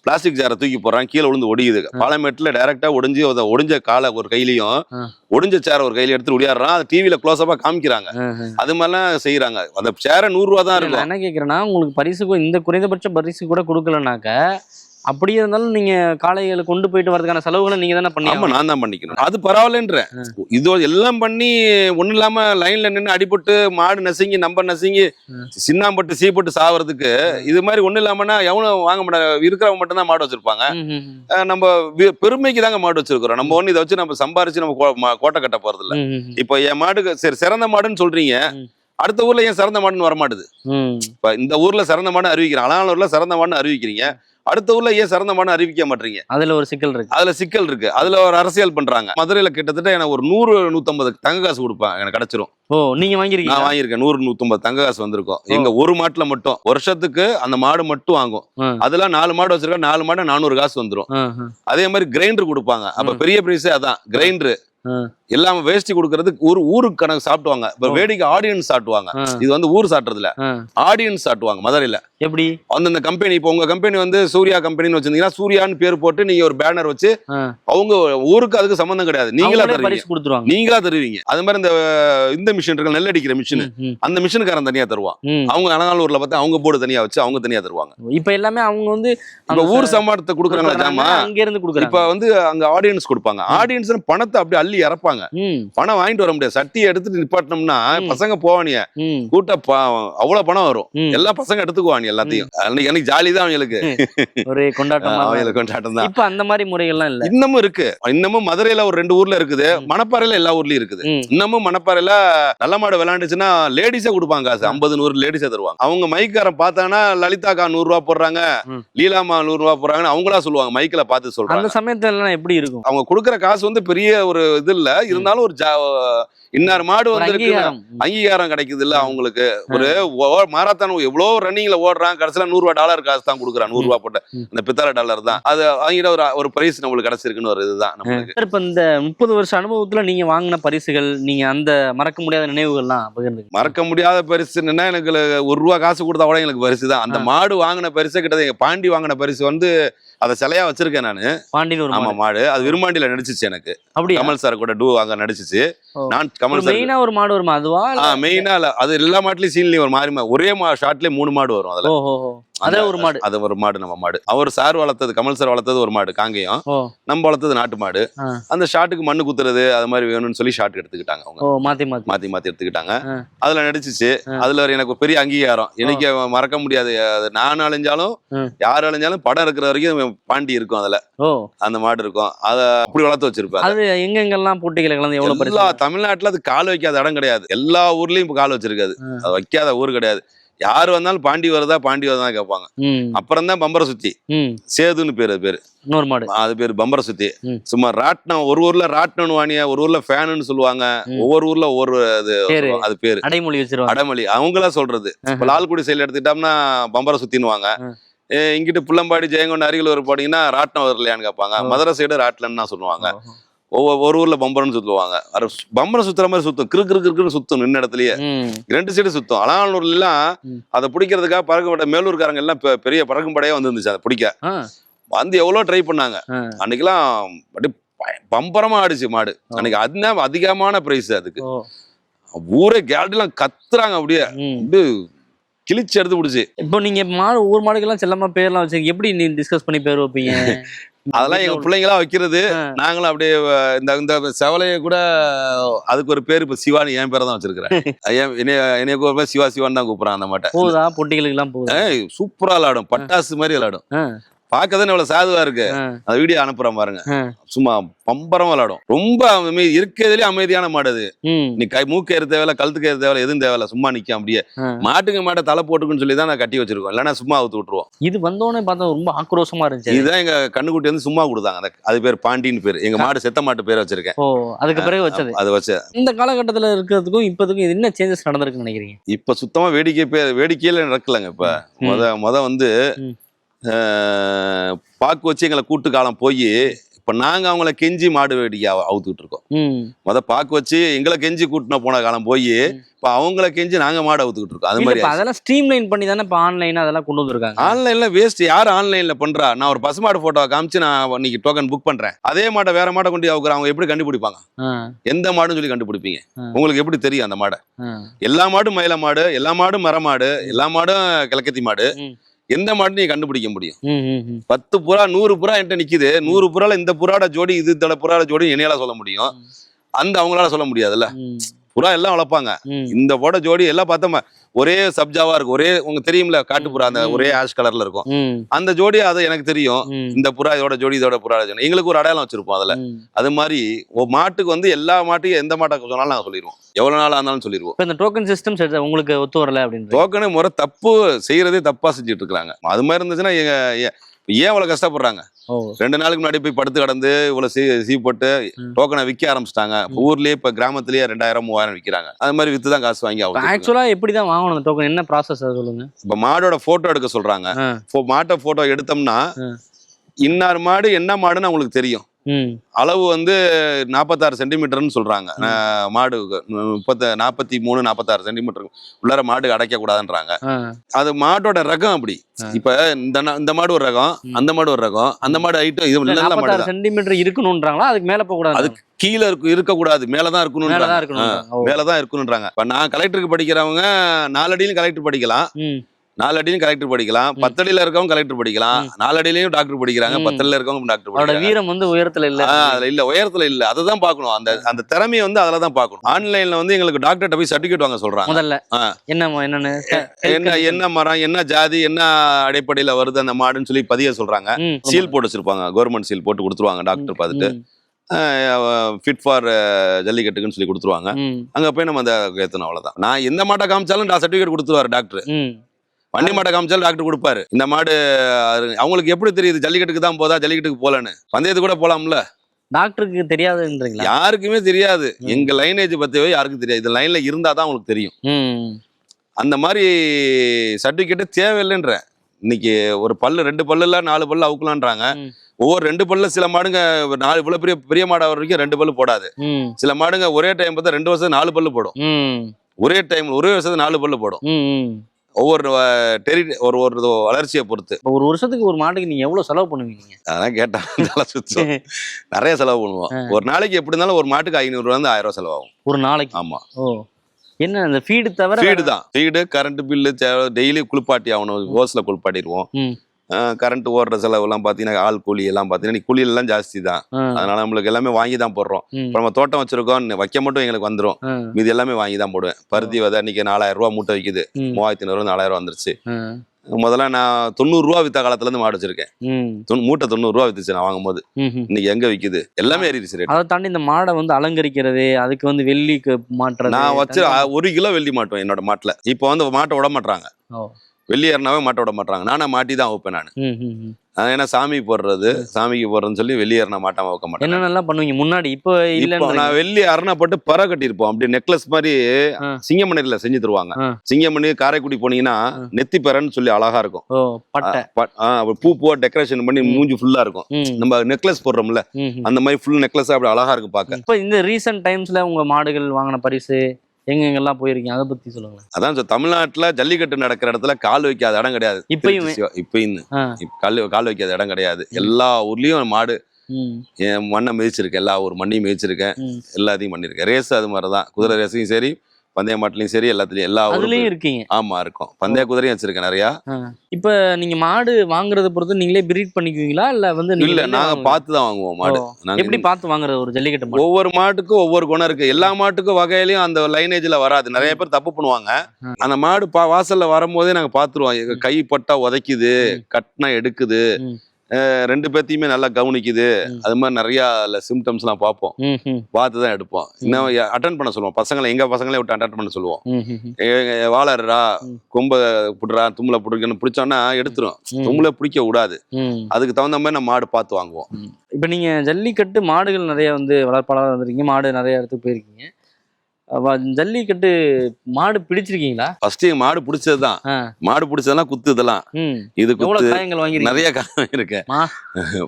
பிளாஸ்டிக் ஜாரை தூக்கி போடுறாங்க. கீழே விழுந்து ஒடியுது. பாலமேட்டில் டைரக்டா ஒடிஞ்சு அதை ஒடிஞ்ச காலை ஒரு கையிலையும். ஒடிஞ்ச சேரை ஒரு கையில எடுத்து ஒடியாடுறான். அது டிவியில க்ளோஸ்அப்பா காமிக்கிறாங்க. அது மாதிரிலாம் செய்யறாங்க அந்த சேரை நூறு ரூபா தான் நான் இருக்கும். என்ன கேக்குறேன்னா உங்களுக்கு பரிசு இந்த குறைந்தபட்ச பரிசு கூட கொடுக்கலனாக்க அப்படியே இருந்தாலும் நீங்க காளைகளை கொண்டு போயிட்டு வரதுக்கான செலவுகளை நீங்க தானே பண்ணி ஆமா நான் தான் பண்ணிக்கணும். அது பரவாயில்லன்றேன். இது எல்லாம் பண்ணி ஒண்ணும் இல்லாம லைன்ல நின்னு அடிபட்டு மாடு நசுங்கி நம்ப நசுங்கி. சின்னாம்பட்டு சீப்பட்டு சாவறதுக்கு இது மாதிரி ஒண்ணும் இல்லாமன்னா எவனும் வாங்க மாட்டாங்க இருக்கிறவங்க மட்டும் தான் மாடு வச்சிருப்பாங்க. நம்ம பெருமைக்கு தாங்க மாடு வச்சிருக்கிறோம். நம்ம ஒண்ணு இதை வச்சு நம்ம சம்பாரிச்சு நம்ம கோட்டை கட்ட போறது இல்ல. இப்போ என் மாடுக்கு சரி சிறந்த மாடுன்னு சொல்றீங்க. அடுத்த ஊர்ல ஏன் சிறந்த மாடுன்னு வர மாட்டுது ம். இப்ப இந்த ஊர்ல சிறந்த மாடு அறிவிக்கிறேன். அலானூர்ல சிறந்த மாடுன்னு அறிவிக்கிறீங்க. அடுத்த ஊர்ல ஏன் சிறந்த மாடு அறிவிக்க மாட்டீங்க? அதுல ஒரு சிக்கல் இருக்கு. அதுல சிக்கல் இருக்கு. அதுல ஒரு அரசியல் பண்றாங்க. மதுரையில கிட்டத்தட்ட எனக்கு ஒரு நூறு நூத்தம்பது தங்க காசு கொடுப்பேன் எனக்கு கிடைச்சிரும். ஓ நீங்க நான் வாங்கிருக்கீங்க வாங்கியிருக்கேன். நூறு நூத்தம்பது தங்க காசு வந்திருக்கும். எங்க ஒரு மாட்டுல மட்டும் வருஷத்துக்கு அந்த மாடு மட்டும் வாங்கும். அதெல்லாம் நாலு மாடு வச்சிருக்கா நாலு மாடு நானூறு காசு வந்துரும். அதே மாதிரி கிரைண்டர் கொடுப்பாங்க. அப்ப பெரிய பிரைஸே அதான். கிரைண்டர் எல்லாம் வேஷ்டி கொடுக்கறது ஊர் ஊருக்கு கணக்கு இப்ப ஓ. வேடிக்கை ஆடியன்ஸ் சாட்டுவாங்க இது வந்து ஊர் சாட்டுறதுல. ஆடியன்ஸ் சாட்டுவாங்க மதுரையில. எப்படி? அந்தந்த கம்பெனி இப்போ உங்க கம்பெனி வந்து சூர்யா கம்பெனின்னு வச்சிருந்தீங்கன்னா சூர்யான்னு பேர் போட்டு நீங்க ஒரு பேனர் வச்சு. அவங்க ஊருக்கு அதுக்கு சம்பந்தம் கிடையாது. நீங்களா தருவீங்க. நீங்களா தருவீங்க. அது மாதிரி இந்த இந்த மிஷின் இருக்கு நெல் அடிக்கிற மிஷின் அந்த மிஷினுக்காரன் தனியா தருவான். அவங்க அனகாலூர்ல பார்த்தா அவங்க போர்டு தனியா வச்சு அவங்க தனியா தருவாங்க. இப்ப எல்லாமே அவங்க வந்து இப்ப ஊர் சம்பாடத்தை கொடுக்குறாங்களா ஜாமா. அங்க இருந்து கொடுக்குறாங்க. இப்ப வந்து அங்க ஆடியன்ஸ் கொடுப்பாங்க. ஆடியன்ஸ் பணத்தை அப்படியே அள்ளி இறப்பாங்க. பணம் வாங்கிட்டு வர முடியாது. சட்டியை எடுத்துட்டு நிப்பாட்டினோம்னா. பசங்க போவானிய கூட்ட அவ்வளவு பணம் வரும். எல்லா பசங்க எடுத்துக்குவாங்க எல்லாத்தையும். எனக்கு ஜாலி தான் அவங்களுக்கு. ஒரே கொண்டாட்டமா அவங்களுக்கு. கொண்டாட்டம் தான். இப்ப அந்த மாதிரி முறைகள்லாம் இல்ல. இன்னமும் இருக்கு. இன்னமும் மதுரையில ஒரு ரெண்டு ஊர்ல இருக்குது. மணப்பாறையில எல்லா ஊர்லயும் இருக்குது. இன்னமும் மணப்பாறையில நல்ல மாடு விளையாண்டுச்சுன்னா லேடிஸே கொடுப்பாங்க காசு. ஐம்பது நூறு லேடிஸே தருவாங்க. அவங்க மைக்காரன் பார்த்தாங்கன்னா லலிதாக்கா நூறு ரூபா போடுறாங்க. லீலாமா நூறு ரூபா போடுறாங்கன்னு அவங்களா சொல்லுவாங்க. மைக்கில பார்த்து அந்த சொல்றாங்க சமயத்துல எல்லாம் எப்படி இருக்கும்? அவங்க கொடுக்குற காசு வந்து பெரிய ஒரு இது இல்ல இருந்தாலும் ஒரு இன்னார் மாடு வந்து அங்கீகாரம். கிடைக்குது இல்ல அவங்களுக்கு. ஒரு மாரத்தான் எவ்வளவு ரன்னிங்ல ஓடுறான் கடைசியில நூறு ரூபா டாலர் காசு தான் கொடுக்குறான் நூறு ரூபா போட்ட. ம். அந்த பித்தளை டாலர் தான். அது வாங்கிட்ட ஒரு ஒரு பிரைஸ் நம்மளுக்கு கிடைச்சிருக்குன்னு ஒரு இதுதான் நம்மளுக்கு. இப்ப இந்த முப்பது வருஷ அனுபவத்துல நீங்க வாங்கின பரிசுகள் நீங்க அந்த மறக்க முடியாத நினைவுகள்லாம் மறக்க முடியாத பரிசுன்னா எனக்கு ஒரு ரூபா காசு கொடுத்தா கூட எங்களுக்கு பரிசு தான் அந்த மாடு வாங்கின பரிசு கிட்ட எங்க பாண்டி வாங்கின பரிசு வந்து அதை சிலையா வச்சிருக்கேன் நானு. பாண்டியன் ஒரு ஆமா மாடு. அது விரும்மாண்டியில நடிச்சிச்சு எனக்கு. அப்படியா? கமல் சார் கூட டூ அங்க நடிச்சிச்சு. நான் கமல் சார் மெயினா ஒரு மாடு வருமா அதுவா? மெயினா அது எல்லா மாட்டுலயும் சீன்லயும் ஒரு மாறி மா- ஒரே மா ஷாட்லயே மூணு மாடு வரும் அதுல. அதுல ஒரு மாடு. அது ஒரு மாடு நம்ம மாடு. அவர் சார் வளர்த்தது கமல் சார் வளர்த்தது ஒரு மாடு காங்கேயம். நம்ம வளர்த்தது நாட்டு மாடு. அந்த ஷாட்டுக்கு மண்ணு குத்துறது அது மாதிரி வேணும்னு சொல்லி ஷாட் எடுத்துக்கிட்டாங்க அவங்க. மாத்தி மாத்தி. மாத்தி மாத்தி எடுத்துக்கிட்டாங்க. அதுல நடிச்சிச்சு. அதுல எனக்கு பெரிய அங்கீகாரம். எனக்கு மறக்க முடியாது. அது நான் அழிஞ்சாலும். யார் அழிஞ்சாலும் படம் இருக்கிற வரைக்கும் பாண்டி இருக்கும் அதுல. அந்த மாடு இருக்கும். அத அப்படி வளர்த்து வச்சிருப்பேன் அது எங்க எங்கெல்லாம் போட்டிகளை கலந்து எவ்வளவு எல்லா தமிழ்நாட்டுல அது கால் வைக்காத இடம் கிடையாது. எல்லா ஊர்லயும் இப்ப கால் வச்சிருக்காது. அது வைக்காத ஊர் கிடையாது. யார் வந்தாலும் பாண்டி வருதா பாண்டி வருதா கேட்பாங்க. அப்புறம் தான் பம்பர சுத்தி. சேதுன்னு பேரு அது பேரு. இன்னொரு மாடு. அது பேர் பம்பர சுத்தி. சும்மா ராட்டினம் ஒரு ஊர்ல ராட்டினம்னு வாணிய ஒரு ஊர்ல ஃபேனுன்னு சொல்லுவாங்க. ஒவ்வொரு ஊர்ல ஒவ்வொரு அது. அது பேரு. அடைமொழி அடமொழி. அவங்களா சொல்றது. இப்ப லால்குடி சைடுல எடுத்துக்கிட்டோம்னா பம்பர சுத்தின்னுவாங்க. இங்கிட்டு புள்ளம்பாடி ஜெயங்கொண்ட அருகில் ஒரு போனீங்கன்னா ராட்டினம் வரலையான்னு கேட்பாங்க. மதுரை சைடு ராட்டிலன்னு தான் சொல்லுவாங்க. ஒவ்வொரு ஒரு ஊர்ல பம்பரம்னு சுத்துவாங்க. பம்பரம் சுத்துற மாதிரி சுத்தும். கிறு கிறு கிறுன்னு சுத்தும் நின்ன இடத்துலயே. ரெண்டு சைடு சுத்தும். அலானூர்ல எல்லாம். அதை பிடிக்கிறதுக்காக பறக்கப்பட்ட மேலூர்காரங்க எல்லாம் பெரிய பறக்கும் படையே வந்துருந்துச்சு அதை பிடிக்க. வந்து எவ்வளவு ட்ரை பண்ணாங்க. அன்னைக்கெல்லாம் அப்படியே பம்பரமா ஆடிச்சு மாடு. அன்னைக்கு அதுதான் அதிகமான பிரைஸ் அதுக்கு. ஊரே கேல்டெல்லாம் கத்துறாங்க அப்படியே. அப்படியே கிழிச்சு எடுத்து பிடிச்சி. இப்போ நீங்க மாடு ஒவ்வொரு மாடுக்கெல்லாம் செல்லமா பேர்லாம் வச்சிருக்கீங்க எப்படி நீ டிஸ்கஸ் பண்ணி பேர் வைப்பீங்க? அதெல்லாம் எங்க பிள்ளைங்களா வைக்கிறது. நாங்களும் அப்படியே இந்த இந்த செவலைய கூட அதுக்கு ஒரு பேர் இப்ப சிவானி என் பேரை தான் வச்சிருக்கிறேன். என் என்னைய கூப்பிட சிவா சிவான்னு தான் கூப்பிடுறான் அந்த மாட்டை. போகுதா போட்டிகளுக்கு எல்லாம் சூப்பரா விளாடும். பட்டாசு மாதிரி விளாடும். ஆ, பார்க்கதானே இவ்வளவு சாதுவா இருக்கு? அந்த வீடியோ அனுப்புறேன் பாருங்க. சும்மா பம்பரம் விளாடும் ரொம்ப இருக்கிறதுலயே அமைதியான மாடு அது. நீ கை மூக்கு ஏறு தேவையில்ல கழுத்துக்கு ஏறு தேவையில்ல எதுவும் தேவையில்ல சும்மா நிக்கும் அப்படியே. மாட்டுக்கு மாட்டை தலை போட்டுக்குன்னு சொல்லி தான் நான் கட்டி வச்சிருக்கோம். இல்லைன்னா சும்மா அவுத்து விட்டுருவோம். இது வந்தோடனே பார்த்தா ரொம்ப ஆக்ரோஷமா இருந்துச்சு. இதுதான் எங்க கண்ணுக்குட்டி வந்து சும்மா கொடுத்தாங்க அது பேர் பாண்டின்னு பேர். எங்க மாடு செத்த மாட்டு பேர் வச்சிருக்கேன். ஓ அதுக்கு பிறகு வச்சது. அது வச்சு. இந்த காலகட்டத்துல இருக்கிறதுக்கும் இப்போதுக்கும் என்ன சேஞ்சஸ் நடந்திருக்குன்னு நினைக்கிறீங்க? இப்ப சுத்தமா வேடிக்கை பேர் வேடிக்கையில நடக்கலங்க இப்ப. முத முத வந்து பாக்கு வச்சு எங்களை கூட்டு காலம் போய் இப்ப நாங்க அவங்கள கெஞ்சி மாடு வேடிக்கை அவ- அவுத்துக்கிட்டு இருக்கோம். ம். முத பாக்கு வச்சு எங்களை கெஞ்சி கூட்டின போன காலம் போய் இப்ப அவங்கள கெஞ்சி நாங்க மாடு அவுத்துக்கிட்டு இருக்கோம். அது மாதிரி அதெல்லாம் ஸ்ட்ரீம் பண்ணி தானே இப்ப ஆன்லைன் அதெல்லாம் கொண்டு வந்திருக்காங்க? ஆன்லைன்ல வேஸ்ட் யார் ஆன்லைன்ல பண்றா? நான் ஒரு பசுமாடு போட்டோ காமிச்சு நான் இன்னைக்கு டோக்கன் புக் பண்றேன். அதே மாட்டை வேற மாட்டை கொண்டு அவுக்குறேன் அவங்க எப்படி கண்டுபிடிப்பாங்க? எந்த மாடுன்னு சொல்லி கண்டுபிடிப்பீங்க. உங்களுக்கு எப்படி தெரியும் அந்த மாடை. எல்லா மாடும் மயில மாடு எல்லா மாடும் மர மாடு எல்லா மாடும் கிழக்கத்தி மாடு. எந்த மாடு நீ கண்டுபிடிக்க முடியும். பத்து புறா நூறு புறா என்கிட்ட நிக்குது. நூறு புறால இந்த புறாட ஜோடி இது தட புறாட ஜோடி என்னையால சொல்ல முடியும். அந்த அவங்களால சொல்ல முடியாதுல்ல? புறா எல்லாம் வளர்ப்பாங்க. இந்த போட ஜோடி எல்லாம் பார்த்தோமா ஒரே சப்ஜாவா இருக்கும். ஒரே உங்களுக்கு தெரியும்ல காட்டு புறா அந்த. ஒரே ஆஷ் கலர்ல இருக்கும். அந்த ஜோடி அது எனக்கு தெரியும். இந்த புறா இதோட ஜோடி இதோட புறா ஜோடி எங்களுக்கு ஒரு அடையாளம் வச்சிருப்போம் அதுல. அது மாதிரி மாட்டுக்கு வந்து எல்லா மாட்டுக்கும் எந்த மாட்டை சொன்னாலும் நாங்க சொல்லிடுவோம் எவ்வளவு நாளா இருந்தாலும் சொல்லிடுவோம் இந்த டோக்கன் சிஸ்டம் உங்களுக்கு ஒத்து வரல அப்படின்றது. டோக்கனு முறை தப்பு செய்யறதே தப்பா செஞ்சுட்டு இருக்காங்க. அது மாதிரி இருந்துச்சுன்னா ஏன் அவ்வளவு கஷ்டப்படுறாங்க? ரெண்டு நாளுக்கு முன்னாடி போய் படுத்து கடந்து இவ்வளவு சீ சீ போட்டு. டோக்கனை விற்க ஆரம்பிச்சிட்டாங்க. ஊர்லயே இப்ப கிராமத்திலேயே ரெண்டாயிரம் மூவாயிரம் விற்கிறாங்க அது மாதிரி வித்து தான் காசு வாங்கி ஆகும் ஆக்சுவலா எப்படி தான் வாங்கணும் டோக்கன் என்ன ப்ராசஸ் சொல்லுங்க? இப்ப மாடோட போட்டோ எடுக்க சொல்றாங்க. மாட்டை போட்டோ எடுத்தோம்னா. இன்னார் மாடு என்ன மாடுன்னு அவங்களுக்கு தெரியும். அளவு வந்து நாற்பத்தாறு சென்டிமீட்டர்னு சொல்றாங்க. மாடு முப்பத்த நாற்பத்தி மூணு நாற்பத்தாறு சென்டிமீட்டர். உள்ளார மாடு அடைக்க கூடாதுன்றாங்க அது மாட்டோட ரகம் அப்படி. இப்ப இந்த இந்த மாடு ஒரு ரகம். அந்த மாடு ஒரு ரகம் அந்த மாடு ஐட்டம் இது நல்ல மாடு சென்டிமீட்டர் இருக்கணும்ன்றாங்களா அதுக்கு மேல போக கூடாது. அதுக்கு கீழே இருக்கு இருக்கக்கூடாது. மேலதான் இருக்கணும் மேலதான். மேலதான் இருக்கணும்ன்றாங்க இப்ப நான் கலெக்டருக்கு படிக்கிறவங்க நாலடியிலும் கலெக்டர் படிக்கலாம். ம் நாலடியிலும் கலெக்டர் படிக்கலாம். பத்தடியில இருக்கவங்க கலெக்டர் படிக்கலாம். நாலடியிலையும் டாக்டர் படிக்கிறாங்க. பத்தடியில இருக்கவங்க டாக்டர் படிக்கிறாங்க. வீரம் வந்து உயரத்துல இல்ல. அதுல இல்ல. உயரத்துல இல்ல. அதை தான் பார்க்கணும். அந்த அந்த திறமையை வந்து அதில் தான் பார்க்கணும். ஆன்லைன்ல வந்து எங்களுக்கு டாக்டர்கிட்ட போய் சர்டிஃபிகேட் வாங்க சொல்றாங்க. முதல்ல. என்ன என்னன்னு? என்ன என்ன மரம் என்ன ஜாதி என்ன அடிப்படையில வருது அந்த மாடுன்னு சொல்லி பதிய சொல்றாங்க. சீல் போட்டு வச்சிருப்பாங்க. கவர்மெண்ட் சீல் போட்டு கொடுத்துருவாங்க டாக்டர் பார்த்துட்டு. ஃபிட் ஃபார் ஜல்லிக்கட்டுக்குன்னு சொல்லி கொடுத்துருவாங்க. அங்க போய் நம்ம அந்த ஏத்தணும். அவ்வளவுதான். நான் எந்த மாட்டை காமிச்சாலும் நான் சர்டிஃபிகேட் கொடுத்துருவாரு டாக்டர். வண்டி மாட்டை காமிச்சாலும் டாக்டர் கொடுப்பாரு. இந்த மாடு அவங்களுக்கு எப்படி தெரியுது? ஜல்லிக்கட்டுக்கு தான் போதா ஜல்லிக்கட்டுக்கு போலன்னு. பந்தயத்துக்கு கூட போலாம்ல? டாக்டருக்கு தெரியாதுன்றீங்களா? யாருக்குமே தெரியாது. எங்க லைனேஜ் பத்தியோ யாருக்கும் தெரியாது. இந்த லைன்ல இருந்தா தான் உங்களுக்கு தெரியும். அந்த மாதிரி சர்டிஃபிகேட்டே தேவையில்லைன்ற. இன்னைக்கு ஒரு பல்லு ரெண்டு பல்லுல நாலு பல்லு அவுக்கலான்றாங்க. ஒவ்வொரு ரெண்டு பல்ல சில மாடுங்க நாலு இவ்வளவு பெரிய பெரிய மாடு வரைக்கும் ரெண்டு பல்லு போடாது. சில மாடுங்க ஒரே டைம் பார்த்தா ரெண்டு வருஷம் நாலு பல்லு போடும். ஒரே டைம் ஒரே வருஷத்துக்கு நாலு பல்லு போடும். ஒவ்வொரு டெரி ஒரு ஒரு வளர்ச்சியை பொறுத்து. ஒரு வருஷத்துக்கு ஒரு மாட்டுக்கு நீங்க எவ்வளவு செலவு பண்ணுவீங்க? அதெல்லாம் கேட்டா தலை சுத்தம். நிறைய செலவு பண்ணுவோம். ஒரு நாளைக்கு எப்படி இருந்தாலும் ஒரு மாட்டுக்கு ஐநூறு ரூபா இருந்து ஆயிரம் ரூபா செலவாகும். ஒரு நாளைக்கு? ஆமா. ஓ. என்ன அந்த ஃபீடு தவிர ஃபீடு தான். ஃபீடு கரண்ட் பில்லு டெய்லி குளிப்பாட்டி ஆகணும். ஓஸ்ல குளிப்பாட்டிடுவோம். கரண்ட் ஓடுற செலவு எல்லாம் பாத்தீங்கன்னா ஆள் கூலி எல்லாம் பாத்தீங்கன்னா கூலி எல்லாம் ஜாஸ்தி தான் அதனால நம்மளுக்கு எல்லாமே வாங்கி தான் போடுறோம் இப்போ நம்ம தோட்டம் வச்சிருக்கோம் வைக்க மட்டும் எங்களுக்கு வந்துரும். ஆ, மீதி எல்லாமே வாங்கி தான் போடுவேன். பருத்தி விதை இன்னைக்கு நாலாயிரம் ரூபா மூட்டை விக்குது. ம், மூவாயிரத்தி ஐநூறு நாலாயிரம் ரூபா வந்துருச்சு. முதல்ல நான் தொண்ணூறு ரூபா வித்த காலத்துல இருந்து மாடு வச்சிருக்கேன். மூட்டை தொண்ணூறு ரூபா வித்துச்சு நான் வாங்கும்போது. ம், ம். இன்னைக்கு எங்க விக்குது? எல்லாமே ஏறிடுச்சு ரேட் அதை தாண்டி இந்த மாடை வந்து அலங்கரிக்கிறது அதுக்கு வந்து வெள்ளிக்கு மாற்றுறது நான் வச்சு ஒரு கிலோ வெள்ளி மாட்டுவேன் என்னோட மாட்டுல. இப்போ வந்து மாட்டை விட மாட்டாங்க ஓ. வெள்ளி ஏறினாவே மாட்டை விட மாட்டாங்க நானா மாட்டி தான் வைப்பேன் நான். ஏன்னா சாமி போடுறது சாமிக்கு போடுறதுன்னு சொல்லி வெள்ளி ஏறினா மாட்டாம வைக்க மாட்டேன் என்னென்னலாம் பண்ணுவீங்க முன்னாடி இப்போ இல்லைன்னு நான் வெள்ளி அரணை போட்டு பற கட்டியிருப்போம் அப்படி நெக்லஸ் மாதிரி. சிங்கமணியில செஞ்சு தருவாங்க. சிங்கமணி காரைக்குடி போனீங்கன்னா. நெத்தி பறன்னு சொல்லி அழகா இருக்கும் ப- பூவா டெக்கரேஷன் பண்ணி. மூஞ்சி ஃபுல்லா இருக்கும் நம்ம நெக்லஸ் போடுறோம்ல. அந்த மாதிரி ஃபுல் நெக்லஸ் அப்படி அழகா இருக்கும் பார்க்க இப்போ இந்த ரீசன்ட் டைம்ஸ்ல உங்க மாடுகள் வாங்கின பரிசு எங்கெங்கெல்லாம் போயிருக்கீங்க? அதை பத்தி சொல்லுங்களேன். அதான் சொ- தமிழ்நாட்டுல ஜல்லிக்கட்டு நடக்கிற இடத்துல கால் வைக்காத இடம் கிடையாது. இப்பயுமே? இப்பயும் கால் கால் வைக்காத இடம் கிடையாது. எல்லா ஊர்லயும் மாடு என் மண்ணை மிதிச்சிருக்கேன் எல்லா ஊர் மண்ணையும் மிதிச்சிருக்கேன். எல்லாத்தையும் பண்ணியிருக்கேன். ரேஸ் அது மாதிரி தான் குதிரை ரேஸையும் சரி பந்தய மாட்டுலையும் சரி எல்லாத்துலயும் எல்லா ஊரும் அதுலயும் இருக்கீங்க. ஆமா இருக்கும். பந்தய குதிரையும் வச்சிருக்கேன் நிறையா. இப்ப நீங்க மாடு வாங்குறத பொறுத்து நீங்களே பிரீட் பண்ணிக்குவீங்களா? இல்ல வந்து இல்ல நாங்க? பார்த்து தான் வாங்குவோம் மாடு. நாங்க எப்படி பார்த்து வாங்குறது? ஒரு ஜல்லிக்கட்டு ஒவ்வொரு மாட்டுக்கும் ஒவ்வொரு குணம் இருக்கு. எல்லா மாட்டுக்கும் வகையிலயும் அந்த லைனேஜ்ல வராது. நிறைய பேர் தப்பு பண்ணுவாங்க. அந்த மாடு வாசல்ல வரும்போதே நாங்க பாத்துருவோம் கை பட்டா உதைக்குது. கட்டினா எடுக்குது. ரெண்டு பேத்தையுமே நல்லா கவனிக்குது. அது மாதிரி நிறைய சிம்டம்ஸ் எல்லாம் பார்ப்போம். பார்த்து தான் எடுப்போம். இன்னும் அட்டன் பண்ண சொல்லுவோம். பசங்களை எங்க பசங்களே விட்டு அட்டன் பண்ண சொல்லுவோம். வாழறா. கொம்ப புடுறா தும்ல புடிக்கணும் பிடிச்சோன்னா எடுத்துரும். தும்ல பிடிக்க விடாது. அதுக்கு தகுந்த மாதிரி நம்ம மாடு பார்த்து வாங்குவோம். இப்ப நீங்க ஜல்லிக்கட்டு மாடுகள் நிறைய வந்து வளர்ப்பாளராக வந்திருக்கீங்க மாடு நிறைய இடத்துக்கு போயிருக்கீங்க. ஜல்லிக்கட்டு மாடு பிடிச்சிருக்கீங்களா? ஃபர்ஸ்ட் மாடு பிடிச்சதுதான். ஆ. மாடு பிடிச்சதெல்லாம் குத்து இதெல்லாம். இது குத்து. வாங்கிருக்கீங்க நிறைய காரணம் இருக்கு.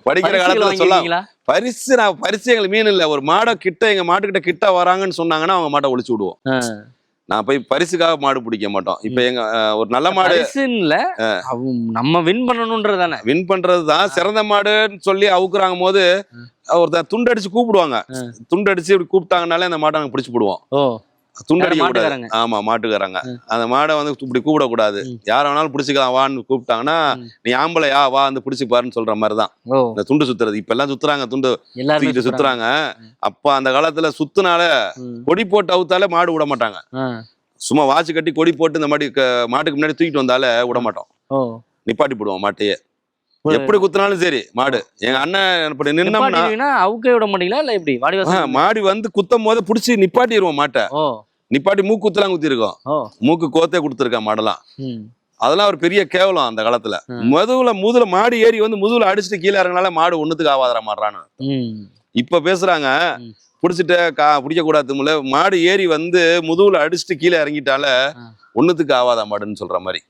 படிக்கிற காலத்துல சொல்லலாம் பரிசு நான் பரிசு எங்களுக்கு மீன் இல்ல. ஒரு மாடை கிட்ட எங்க மாட்டுக்கிட்ட கிட்ட வராங்கன்னு சொன்னாங்கன்னா அவங்க மாட்டை ஒளிச்சு விடுவோம். நான் போய் பரிசுக்காக மாடு பிடிக்க மாட்டோம். இப்ப எங்க ஒரு நல்ல மாடு இல்ல நம்ம வின் பண்ணணும்ன்றதானே வின் பண்றது தான். சிறந்த மாடுன்னு சொல்லி அவுக்குறாங்க போது ஒருத்தன் துண்டடிச்சு கூப்பிடுவாங்க. துண்டடிச்சு இப்படி கூப்பிட்டாங்கனாலே அந்த மாட்டை நாங்க பிடிச்சு போடுவோம். துண்டடிக்க கூடாது. ஆமா மாட்டுக்காரங்க. அந்த மாடை வந்து இப்படி கூப்பிடக்கூடாது. யார வேணாலும் பிடிச்சிக்கலாம் வான்னு கூப்பிட்டாங்கன்னா. நீ ஆம்பளையா வா வந்து பிடிச்சி பாருன்னு சொல்ற மாதிரி தான் ஓ. இந்த துண்டு சுத்துறது. இப்ப எல்லாம் சுத்துறாங்க துண்டு தூக்கிட்டு சுத்துறாங்க. அப்ப அந்த காலத்துல சுத்துனால. கொடி போட்டு அவுத்தாலே மாடு விட மாட்டாங்க. சும்மா வாட்ச் கட்டி கொடி போட்டு இந்த மாதிரி மாட்டுக்கு முன்னாடி தூக்கிட்டு வந்தாலே விட மாட்டோம். நிப்பாட்டி போடுவோம் மாட்டையே. எப்படி குத்துனாலும் சரி மாடு. எங்க அண்ணன் இப்படி நின்னோம்னா அவுக்கே விட மாட்டீங்களா? இல்ல எப்படி? வாசல் மாடி வந்து குத்தும் போது புடிச்சு நிப்பாட்டிடுவோம் மாட்டை. நிப்பாட்டி மூக்கு குத்தலாம் குத்திருக்கோம் மூக்கு கோத்தே கொடுத்துருக்கேன் மாடெல்லாம். அதெல்லாம் ஒரு பெரிய கேவலம் அந்த காலத்துல. முதுகுல முதுல மாடு ஏறி வந்து முதுகுல அடிச்சுட்டு கீழே இறங்கினால மாடு ஒண்ணுத்துக்கு ஆவாதரா மாடுறான்னு. இப்ப பேசுறாங்க. புடிச்சிட்டு கா பிடிக்க கூடாதுல மாடு ஏறி வந்து முதுகுல அடிச்சுட்டு கீழே இறங்கிட்டால ஆ. ஒண்ணுத்துக்கு ஆவாதா மாடுன்னு சொல்ற மாதிரி.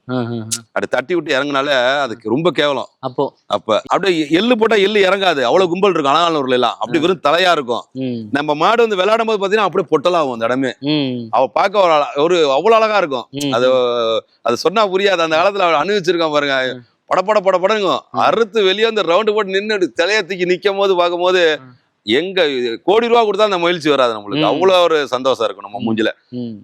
அப்படி தட்டி விட்டு இறங்குனால அதுக்கு ரொம்ப கேவலம். அப்போ. அப்ப அப்படியே எள்ளு போட்டா எள்ளு இறங்காது. அவ்வளவு கும்பல் இருக்கும் அலங்காநல்லூர்ல எல்லாம். அப்படி வெறும் தலையா இருக்கும். நம்ம மாடு வந்து விளையாடும் போது பாத்தீங்கன்னா அப்படியே பொட்டலாகும் அந்த இடமே. அவ பார்க்க ஒரு ஒரு அவ்வளவு அழகா இருக்கும். அது அது சொன்னா புரியாது. அந்த காலத்துல அவள் அனுபவிச்சிருக்கான் பாருங்க. படபட படபடங்கும் அறுத்து வெளியே வந்து ரவுண்டு போட்டு நின்று தலைய தூக்கி நிக்கும் போது பார்க்கும்போது எங்க கோடி ரூபா கொடுத்தா அந்த மகிழ்ச்சி வராது நம்மளுக்கு. ம். அவ்வளவு ஒரு சந்தோஷம் இருக்கும் நம்ம மூஞ்சில.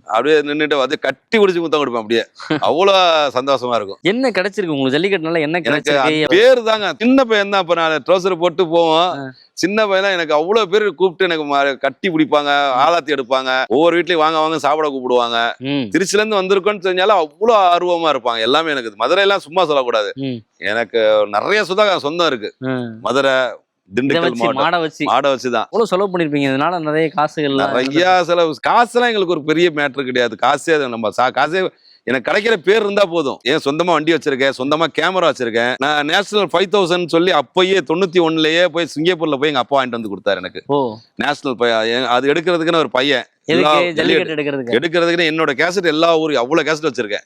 அப்படியே நின்னுட்டு வந்து கட்டி பிடிச்சி முத்தம் கொடுப்பேன் அப்படியே. அவ்வளவு சந்தோஷமா இருக்கும். என்ன கிடைச்சிருக்கு உங்களுக்கு? ஜல்லிக்கட்டுனால என்ன எனக்கு பேரு தாங்க. சின்ன பையன் தான். இப்ப நான் ட்ரௌசர் போட்டு போவோம். சின்ன பையன் எனக்கு அவ்வளவு பேர் கூப்பிட்டு எனக்கு கட்டி பிடிப்பாங்க ஆலாத்தி எடுப்பாங்க. ஒவ்வொரு வீட்லயும் வாங்க வாங்க சாப்பிட கூப்பிடுவாங்க. திருச்சில இருந்து வந்திருக்கோன்னு தெரிஞ்சாலும் அவ்வளவு ஆர்வமா இருப்பாங்க. எல்லாமே எனக்கு. மதுரை எல்லாம் சும்மா சொல்லக்கூடாது. எனக்கு நிறைய சுதா சொந்தம் இருக்கு. மதுரை திண்டுக்கல் வச்சு மாடை வச்சு மாடை வச்சுதான். எவ்வளவு செலவு பண்ணிருப்பீங்க. இதனால நிறைய காசுகள் நிறைய செலவு. காசுலாம் எங்களுக்கு ஒரு பெரிய மேட்ரு கிடையாது. காசே அது நம்ம சா- காசே எனக்கு கிடைக்கிற பேர் இருந்தா போதும். ஏன் சொந்தமா வண்டி வச்சிருக்கேன் சொந்தமா கேமரா வச்சிருக்கேன். நான் நேஷனல் ஃபைவ் தௌசண்ட் சொல்லி அப்பயே தொண்ணூத்தி ஒண்ணுலயே போய் சிங்கப்பூர்ல போய் எங்க அப்பா வாங்கிட்டு வந்து கொடுத்தாரு எனக்கு. நேஷனல் அது எடுக்கிறதுக்குன்னு ஒரு பையன். எடுக்கிறதுக்கு? என்னோட கேசட் எல்லா ஊர் அவ்வளவு கேசட் வச்சிருக்கேன்.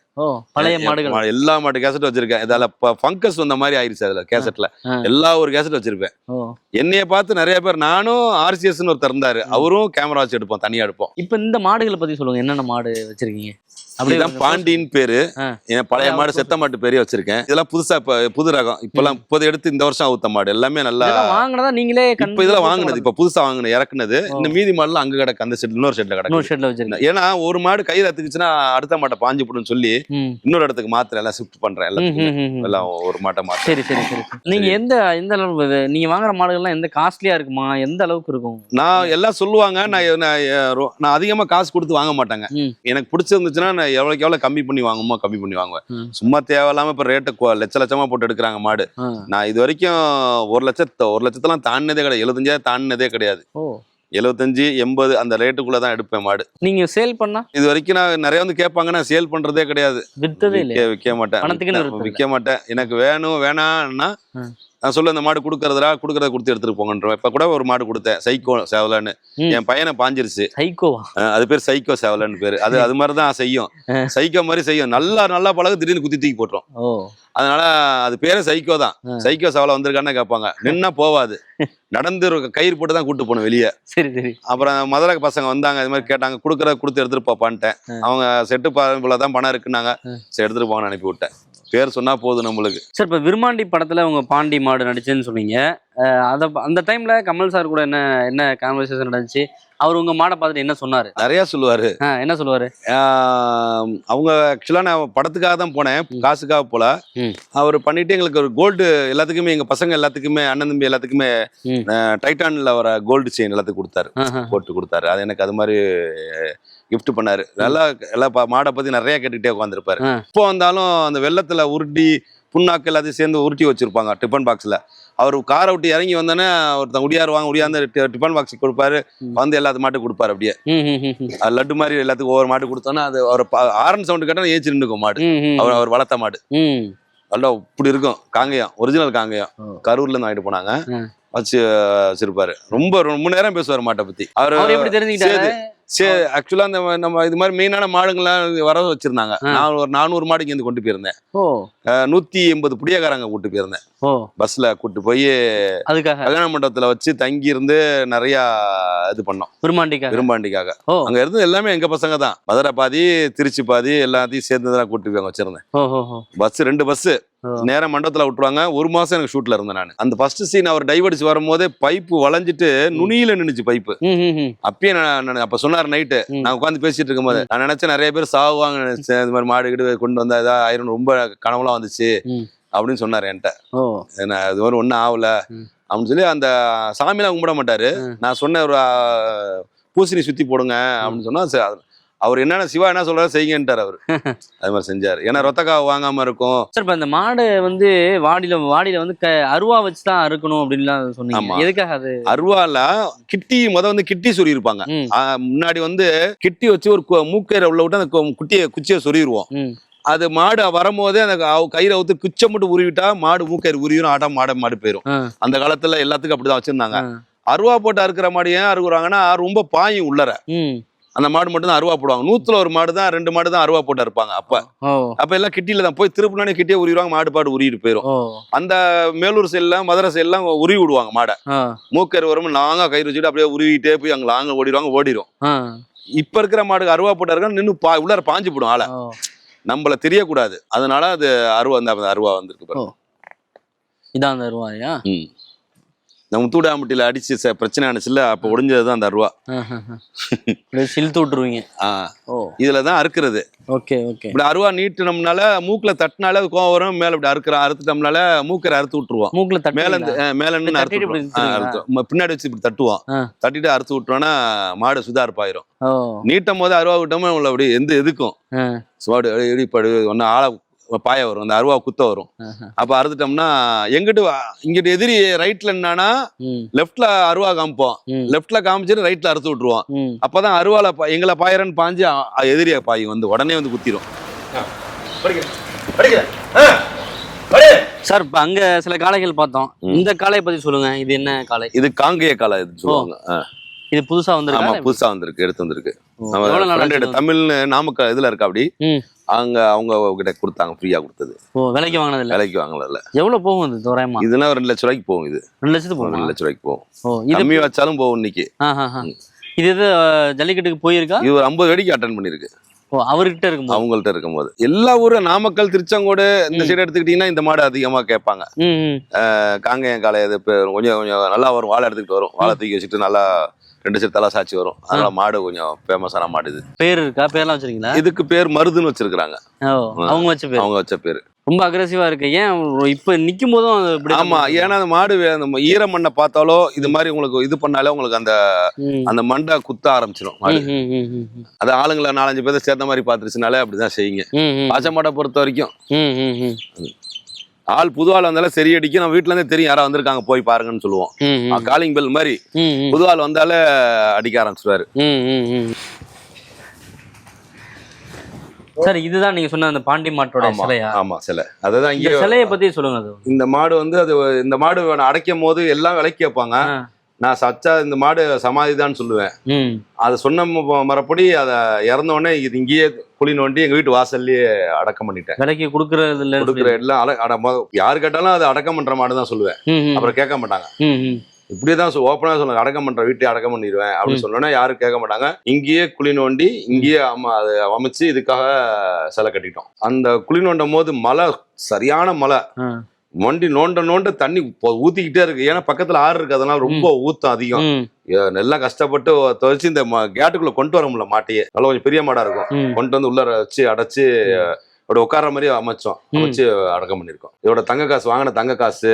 பழைய மாடுகள். எல்லா மாட்டு கேசட் வச்சிருக்கேன். இதால ஃபங்கஸ் வந்த மாதிரி ஆயிருச்சு அதுல கேசட்ல. எல்லா ஒரு கேசட் வச்சிருப்பேன். என்னைய பார்த்து நிறைய பேர் நானும் ஆர்சிஎஸ்னு ஒருத்தர் இருந்தாரு. அவரும் கேமரா வச்சு எடுப்போம் தனியா எடுப்போம். இப்ப இந்த மாடுகளை பத்தி சொல்லுங்க. என்னென்ன மாடு வச்சிருக்கீங்க? அப்படியே இதுதான் பாண்டியின் பேரு. என் பழைய மாடு செத்த மாட்டு பேரே வச்சிருக்கேன். இதெல்லாம் புதுசா இப்ப புது ரகம். இப்பெல்லாம் இப்போது எடுத்து இந்த வருஷம் அவுத்த மாடு. எல்லாமே நல்லா வாங்கினதா நீங்களே இப்ப இதெல்லாம் வாங்குனது. இப்ப புதுசா வாங்குனது இறக்குனது. இந்த மீதி மாடுலாம் அங்க கிடக்கு. அந்த செட் இன்னொரு செட்ல கிடக்கு. ஷெட்ல வச்சிருக்கீங்க ஏன்னா ஒரு மாடு கையில எடுத்துக்கிச்சுன்னா அடுத்த மாட்டை பாஞ்சு போடுன்னு சொல்லி இன்னொரு இடத்துக்கு மாத்திரம் எல்லாம் ஷிஃப்ட் பண்றேன் ம், எல்லாத்துக்குமே. ம், ம், ம். எல்லாம் ஒரு மாட்டை மாத்த சரி சரி சரி. நீங்க எந்த எந்த அளவு நீங்க வாங்குற மாடுகள்லாம் எந்த காஸ்ட்லியா இருக்குமா? எந்த அளவுக்கு இருக்கும்? நான் எல்லாம் சொல்லுவாங்க. நான் நான் அதிகமா காசு கொடுத்து வாங்க மாட்டேங்க. எனக்கு பிடிச்சிருந்துச்சுன்னா நான் எவ்வளவுக்கு எவ்வளவு கம்மி பண்ணி வாங்குமோ கம்மி பண்ணி வாங்குவேன். சும்மா தேவையில்லாம இப்ப ரேட்டு லட்ச லட்சமா போட்டு எடுக்கிறாங்க மாடு. நான் இது வரைக்கும் ஒரு லட்சத்து ஒரு லட்சத்தெல்லாம் தாண்டினதே கிடையாது. எழுபத்தஞ்சாயிரம் தாண்டினதே கிடையாது. எழுபத்தஞ்சு எண்பது அந்த ரேட்டுக்குள்ள தான் எடுப்பேன் மாடு. நீங்க சேல் பண்ணா? இது வரைக்கும் நான் நிறைய வந்து கேட்பாங்க நான் சேல் பண்றதே கிடையாது. இல்லையா? விற்க மாட்டேன். விற்க- மாட்டேன். எனக்கு வேணும் வேணாம்னா. நான் சொல்ல இந்த மாடு கொடுக்கறதுடா கொடுக்கறத கொடுத்து எடுத்துட்டு போங்கன்றேன் இப்ப கூட ஒரு மாடு கொடுத்தேன். சைக்கோ சேவலன்னு. என் பையனை பாஞ்சிருச்சு. சைக்கோவா? அது பேர் சைக்கோ சேவலன்னு பேரு. அது அது மாதிரி தான் செய்யும் சைக்கோ மாதிரி செய்யும். நல்லா நல்லா பழகு திடீர்னு குத்தி தூக்கி போட்டுரும். அதனால அது பேரே சைக்கோ தான். சைக்கோ சேவலை வந்திருக்கான்னு கேட்பாங்க. நின்னா போவாது. நடந்து கயிறு போட்டு தான் கூட்டு போகணும் வெளியே. சரி சரி. அப்புறம் மதுரை பசங்க வந்தாங்க. இது மாதிரி கேட்டாங்க கொடுக்கறத கொடுத்து எடுத்துட்டு போப்பான்ட்டேன். அவங்க செட்டு தான் பணம் இருக்குன்னாங்க. சரி எடுத்துட்டு போங்கன்னு அனுப்பி விட்டேன். பேர் சொன்னா போதும் நம்மளுக்கு. சார் இப்போ விருமாண்டி படத்துல உங்க பாண்டி மாடு நடிச்சேன்னு சொன்னீங்க. அத அந்த டைம்ல கமல் சார் கூட என்ன என்ன கான்வர்சேஷன் நடந்துச்சு? அவர் உங்க மாடை பார்த்துட்டு என்ன சொன்னாரு? நிறைய சொல்லுவாரு. என்ன சொல்லுவாரு? அவங்க ஆக்சுவலா நான் படத்துக்காக தான் போனேன். காசுக்காக போல. அவர் பண்ணிட்டு எங்களுக்கு ஒரு கோல்டு எல்லாத்துக்குமே எங்க பசங்க எல்லாத்துக்குமே அண்ணன் தம்பி எல்லாத்துக்குமே டைட்டான்ல வர கோல்டு செயின் எல்லாத்துக்கும் கொடுத்தாரு. போட்டு கொடுத்தாரு. அது எனக்கு அது மாதிரி gift பண்ணாரு. நல்லா எல்லாம் மாடை பத்தி நிறைய கேட்டுக்கிட்டே உட்காந்துருப்பாரு. இப்போ வந்தாலும் அந்த வெள்ளத்துல உருட்டி புண்ணாக்கு எல்லாத்தையும் சேர்ந்து உருட்டி வச்சிருப்பாங்க டிஃபன் பாக்ஸ்ல அவர் காரை விட்டு இறங்கி வந்தோன்னே ஒருத்தன் உடியார் வாங்க உடியாந்து டிஃபன் பாக்ஸ் கொடுப்பாரு. வந்து எல்லாத்து மாட்டு கொடுப்பாரு அப்படியே. லட்டு மாதிரி எல்லாத்துக்கும் ஒவ்வொரு மாட்டு கொடுத்தோன்னா அது அவர் ஆரன் சவுண்ட் கேட்டா ஏச்சு நின்றுக்கும் மாடு. அவர் அவர் வளர்த்த மாடு. நல்லா இப்படி இருக்கும். காங்கேயம் ஒரிஜினல் காங்கேயம். கரூர்ல இருந்து வாங்கிட்டு போனாங்க. வச்சு வச்சிருப்பாரு. ரொம்ப ரொம்ப நேரம் பேசுவார் மாட்டை பத்தி. அவர் அவர் எப்படி தெரிஞ்சுக்கிட்டாரு? சரி ஆக்சுவலா அந்த நம்ம இது மாதிரி மெயினான மாடுங்களாம் வர வச்சிருந்தாங்க. நான் ஒரு நானூறு மாடுக்கு இருந்து கொண்டு போயிருந்தேன். நூத்தி எண்பது புடியக்காரங்க கூட்டு போயிருந்தேன். பஸ்ல கூட்டு போய் அதுக்காக. கல்யாண மண்டபத்துல வச்சு தங்கி இருந்து நிறைய இது பண்ணோம். விரும்பாண்டிக்காக. ஓ. அங்க இருந்து எல்லாமே எங்க பசங்க தான். மதுரை பாதி திருச்சி பாதி எல்லாத்தையும் சேர்ந்து தான் கூட்டு போய் அங்க வச்சிருந்தேன். பஸ் ரெண்டு பஸ். நேரா மண்டபத்துல விட்டுருவாங்க. ஒரு மாசம் எனக்கு ஷூட்ல இருந்தேன் நான். அந்த ஃபர்ஸ்ட் சீன் அவர் டைவ் அடிச்சு வரும்போதே பைப்பு வளைஞ்சிட்டு நுனியில நின்னுச்சு பைப்பு. அப்பயே நான் நான் அப்ப சொன்னார் நைட்டு. நான் உட்காந்து பேசிட்டு இருக்கும்போது நான் நினைச்சேன் நிறைய பேர் சாவுவாங்க நினைச்சேன். இந்த மாதிரி மாடு கிடு கொண்டு வந்தா ஏதாவது ஆயிரம் ரொம்ப கனவுலாம் வந்துச்சு. அப்படின்னு சொன்னார் என்கிட்ட. என்ன அது மாதிரி ஒன்றும் ஆகல. அப்படின்னு சொல்லி அந்த சாமிலாம் கும்பிட மாட்டாரு. நான் சொன்ன ஒரு பூசணி சுத்தி போடுங்க அப்படின்னு சொன்னா அவர் என்னென்ன சிவா என்ன சொல்றாரு செய்யுங்கன்ட்டார் அவர். அது மாதிரி செஞ்சாரு. ஏன்னா ரொத்தக்காவை வாங்காம இருக்கும். சார் இப்ப இந்த மாடு வந்து வாடியில வாடியில வந்து க அருவா வச்சு தான் அறுக்கணும் அப்படின்லாம் சொன்னீங்க. எதுக்காக அது? அருவால கிட்டி முத வந்து கிட்டி சொறி இருப்பாங்க ம், முன்னாடி வந்து கிட்டி வச்சு ஒரு மூக்கயிறை உள்ள விட்டு அந்த குட்டியை குச்சியை சொருகிருவோம். அது மாடு வரும்போதே அந்த கயிறை ஊத்து குச்சை மட்டும் உருவிட்டா மாடு மூக்கயிறு உருவிடும் ஆட்டா மாடு மாடு போயிடும் அந்த காலத்துல எல்லாத்துக்கும் அப்படிதான் வச்சிருந்தாங்க. அருவா போட்டு அறுக்கிற மாடு ஏன் அறுக்குறாங்கன்னா ரொம்ப பாயும் உள்ளர. அந்த மாடு மட்டும் தான் அருவா போடுவாங்க. நூத்துல ஒரு மாடு தான் ரெண்டு மாடு தான் அருவா போட்டு இருப்பாங்க அப்ப. அப்ப எல்லாம் கிட்டியில தான். போய் திருப்பினானே கிட்டியே உருவிடுவாங்க மாடு பாடு உருவிட்டு போயிடும் ஓ. அந்த மேலூர் சைட்லாம் மதுரை சைட்லாம் உருவி விடுவாங்க மாடை. மூக்கர் வரும் லாங்கா கயிறு வச்சுட்டு அப்படியே உருவிட்டே போய் அங்க லாங்க ஓடிடுவாங்க ஓடிடும். இப்ப இருக்கிற மாடுக்கு அருவா போட்டு இருக்க நின்று பா உள்ளார பாஞ்சு போடும் ஆளை. நம்மள தெரியக்கூடாது. அதனால அது அருவா அந்த அருவா வந்திருக்கு. இதான் அந்த அருவாயா? இந்த முத்தூடாம்பட்டியில அடிச்சு ச- பிரச்சனை ஆனிச்சுல அப்ப ஒடிஞ்சது தான் அந்த அருவா. சிலுத்து விட்டுருவீங்க. ஆ, இதுல தான் அறுக்கிறது. Okay okay. இப்படி அருவா நீட்டினோம்னால மூக்குல தட்டினால அது கோவம் வரும் மேல இப்படி அறுக்கிற அறுத்துட்டோம்னால மூக்கரை அறுத்து விட்டுருவோம். மூக்குல மேல தட்டி மேல இப்படி அறுத்து அறுத்துருவோம். பின்னாடி வச்சு இப்படி தட்டுவோம். தட்டிட்டு அறுத்து விட்டோம்னா மாடு சுதாரிப்பாயிரும். நீட்டும் போது அருவா விட்டோம்னா உள்ள அப்படி எந்த எதுக்கும்? இடிப்படு ஒன்னு ஆள பாய வரும் அந்த அருவா குத்த வரும். அப்ப அறுத்துட்டோம்னா எங்கிட்டு இங்கிட்டு எதிரி ரைட்ல என்னன்னா ம், லெஃப்ட்ல அருவா காமிப்போம் ம், லெஃப்ட்ல காமிச்சிட்டு ரைட்ல அறுத்து விட்டுருவோம். அப்பதான் அருவால எங்களை பாயிரன்னு பாஞ்சு எதிரிய பாயும் வந்து உடனே வந்து குத்திரும். சார் இப்ப அங்க சில காளைகள் பார்த்தோம். இந்த காளையை பத்தி சொல்லுங்க. இது என்ன காளை? இது காங்கேய காலை இது சொல்லுவாங்க. இது புதுசா ஆமா வந்திருக்கா புதுசா வந்திருக்கு எடுத்து வந்திருக்கு. நம்ம தமிழ்னு நாமக்கல் இதுல இருக்கா அப்படி? ம். அங்க அவங்க கிட்ட கொடுத்தாங்க ஃப்ரீயா கொடுத்தது. ஓ விலைக்கு வாங்கினது இல்ல விலைக்கு வாங்கல எவ்வளவு போகும் இது தோராயமா இதுனா ஒரு ரெண்டு லட்ச ரூபாய்க்கு போகும் இது. ரெண்டு லட்சத்துக்கு ஒரு ரெண்டு போகும் லட்ச ரூபாய்க்கு போகும். ஓ இது கம்மி வச்சாலும் போகும் இன்னைக்கு. இது அஹ், ஜல்லிக்கட்டுக்கு போயிருக்கா? இது ஒரு ஐம்பது வெடிக்கு அட்டன் பண்ணிருக்கு. ஓ அவர்கிட்ட இருக்கும்போது? அவங்கள்ட்ட இருக்கும்போது. எல்லா ஊரும் நாமக்கல் திருச்செங்கோடு இந்த சைடு எடுத்துக்கிட்டீங்கன்னா இந்த மாடு அதிகமா கேட்பாங்க. காங்கேயம் காலை இது கொஞ்சம் கொஞ்சம் நல்லா வரும். வாழை எடுத்துக்கிட்டு வரும். வாழை தூக்கி வச்சுட்டு நல்லா ரெண்டு சைடு தலா சாட்சி வரும். அதனால மாடு கொஞ்சம் ஃபேமஸான மாடு இது. பேர் இருக்கா? பேர்லாம் வச்சிருக்கீங்களா? இதுக்கு பேர் மருதுன்னு வச்சிருக்காங்க அவங்க வச்ச பேர். அவங்க வச்ச பேர். ரொம்ப அக்ரெசிவா இருக்கு. ஏன் இப்ப நிக்கும் போதும் ஆமா ஏன்னா அந்த மாடு அந்த ஈர மண்ணை பார்த்தாலோ இது மாதிரி உங்களுக்கு இது பண்ணாலே உங்களுக்கு அந்த. அந்த மண்டை குத்த ஆரம்பிச்சிடும் மாடு. அது ஆளுங்களை நாலஞ்சு பேர் சேர்ந்த மாதிரி பார்த்துருச்சுனாலே அப்படிதான் செய்யுங்க. பாச்ச மாடை பொறுத்த வரைக்கும். ஆள் புது ஆள் வந்தாலும் சரி அடிக்கும். நம்ம வீட்டுல இருந்தே தெரியும் யாரா வந்திருக்காங்க போய் பாருங்கன்னு சொல்லுவோம். காலிங் பெல் மாதிரி. புது ஆள் வந்தாலே அடிக்க ஆரம்பிச்சிருவாரு. சார் இதுதான் நீங்க சொன்ன அந்த பாண்டி மாட்டோட ஆமா சிலையா? ஆமா சிலை. அதுதான் இந்த இங்க சிலையை பத்தி சொல்லுங்க இந்த மாடு வந்து அது இந்த மாடு அடைக்கும் போது எல்லாம் விலைக்கு வைப்பாங்க. நான் சச்சா இந்த மாடு சமாதி தான் சொல்லுவேன் அதை சொன்ன மறுபடி அதை இறந்த உடனே இது இங்கேயே குழி நோண்டி எங்க வீட்டு வாசல்லயே அடக்கம் பண்ணிட்டேன். விலைக்கு கொடுக்கறது இல்ல கொடுக்குற எல்லாம் யாரு கேட்டாலும் அது அடக்கம் பண்ற மாடு தான் சொல்லுவேன். அப்புறம் கேட்க மாட்டாங்க. இப்படியே தான் ஓப்பனா சொல்லுங்க அடக்கம் பண்ற வீட்டை அடக்கம் பண்ணிடுவேன் அப்படின்னு சொன்னோன்னா யாரும் கேட்க மாட்டாங்க. இங்கேயே குழி நோண்டி இங்கேயே அதை அமைச்சு இதுக்காக சிலை கட்டிட்டோம். அந்த குழி நோண்டும் போது மழை சரியான மழை. மண்டி நோண்ட நோண்ட தண்ணி ஊத்திக்கிட்டே இருக்கு. ஏன்னா பக்கத்துல ஆறு இருக்கு. அதனால ரொம்ப ஊத்தம் அதிகம். நல்லா கஷ்டப்பட்டு துவைச்சு இந்த கேட்டுக்குள்ள கொண்டு வர முடியல மாட்டையே. நல்லா கொஞ்சம் பெரிய மாடா இருக்கும். கொண்டு வந்து உள்ளார வச்சு அடைச்சு அப்படி உட்கார்ற மாதிரி அமைச்சோம். அமைச்சு அடக்கம் பண்ணிருக்கோம் இதோட தங்க காசு வாங்கின தங்க காசு.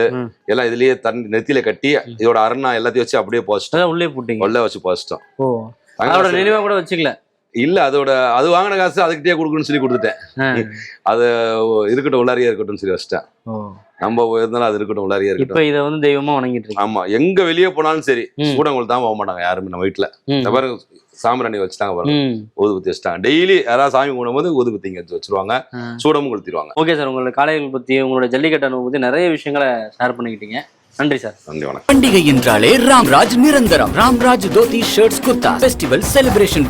எல்லாம் இதுலயே தண்ணி நெத்தியில கட்டி இதோட அருணா எல்லாத்தையும் வச்சு அப்படியே போச்சிட்டோம் உள்ளே போட்டீங்க. உள்ள வச்சு போச்சிட்டோம் அதோட நினைவா கூட வச்சுக்கல. இல்ல அதோட அது வாங்கின காசு அதுக்கிட்டே கொடுக்கணும்னு சொல்லி கொடுத்துட்டேன். அது இருக்கட்டும் உள்ளாரியே இருக்கட்டும் சொல்லி வச்சிட்டேன். நம்ம இருந்தாலும் அது இருக்கட்டும் உள்ளாரியே இருக்கட்டும். இப்ப இத வந்து தெய்வமா வணங்கிட்டு இருக்கீங்க. ஆமா எங்க வெளியே போனாலும் சரி ம். சூடங்களுக்கு தான் போக மாட்டாங்க யாருமே நம்ம வீட்டுல பாருங்க சாம்பிராணி வச்சுட்டாங்க பாருங்க. ஊதுபத்தி வச்சுட்டாங்க. டெய்லி யாராவது சாமி கும்பிடும்போது ஊதுபத்தி இங்க வச்சிருவாங்க. சூடமும் கொளுத்திடுவாங்க. ஓகே சார் உங்களோட காளைகள் பத்தி உங்களோட ஜல்லிக்கட்டு அனுபவம் பத்தி நிறைய விஷயங்களை ஷேர் பண்ணிக்கிட்டீங்க. நன்றி சார். நன்றி வணக்கம். பண்டிகை என்றாலே ராம்ராஜ் நிரந்தரம். Ramraj dhoti shirts kurta festival celebration